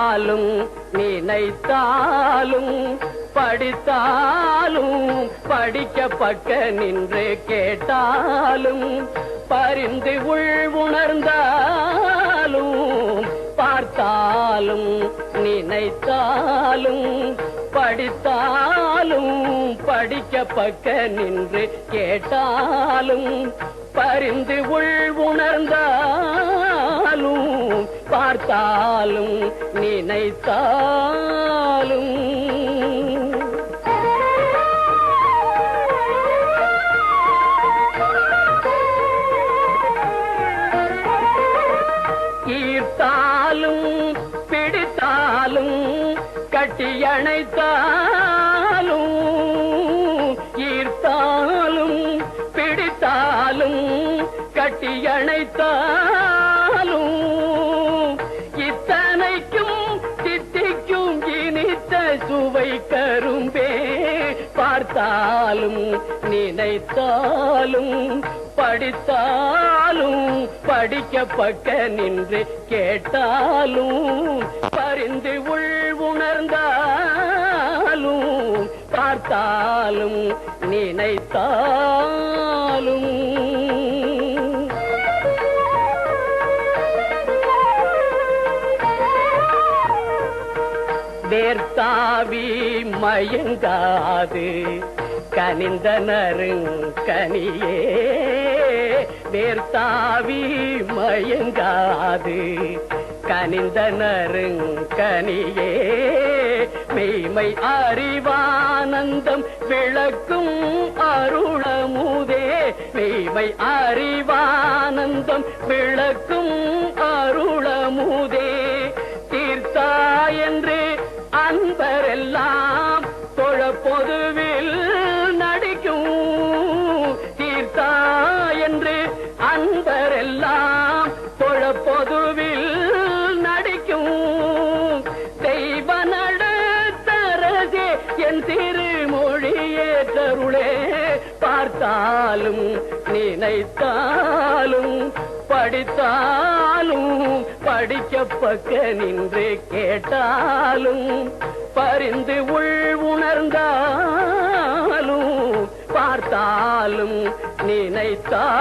பார்த்தாலும் நினைத்தாலும் படித்தாலும் படிக்க பக்க நின்று கேட்டாலும் பரிந்து உள் உணர்ந்தாலும் பார்த்தாலும் நினைத்தாலும் படித்தாலும் படிக்க பக்க நின்று கேட்டாலும் பரிந்து உள் உணர்ந்தாலும் பார்த்தாலும் நினைத்தாலும். ஈர்த்தாலும் பிடித்தாலும் கட்டியணைத்தாலும் ஈர்த்தாலும் பார்த்தாலும் நினைத்தாலும் படித்தாலும் படிக்க பக்க நின்று கேட்டாலும் பரிந்து உள் உணர்ந்தாலும் பார்த்தாலும் நினைத்தாலும் வேர்த்தாவி மயங்காது. கனிந்த நருங்கனியே வேர்த்தாவி மயங்காது. கனிந்த நருங்கனியே மெய்மை அறிவானந்தம் விளக்கும் அருளமுதே. மெய்மை அறிவானந்தம் விளக்கும் அருளமுதே. தீர்த்தா என்றே அன்பரெல்லாம் தொழ பொதுவில் நடிக்கும் தீர்த்தா என்று அன்பரெல்லாம் தொழ பொதுவில் நடிக்கும் தெய்வ நடத்தரசே என் திருமொழியே தருளே பார்த்தாலும் நினைத்தாலும் படித்தாலும் படிக்க பக்க நின்று கேட்டாலும் பரிந்து உள் உணர்ந்தாலும் பார்த்தாலும் நினைத்தாலும்.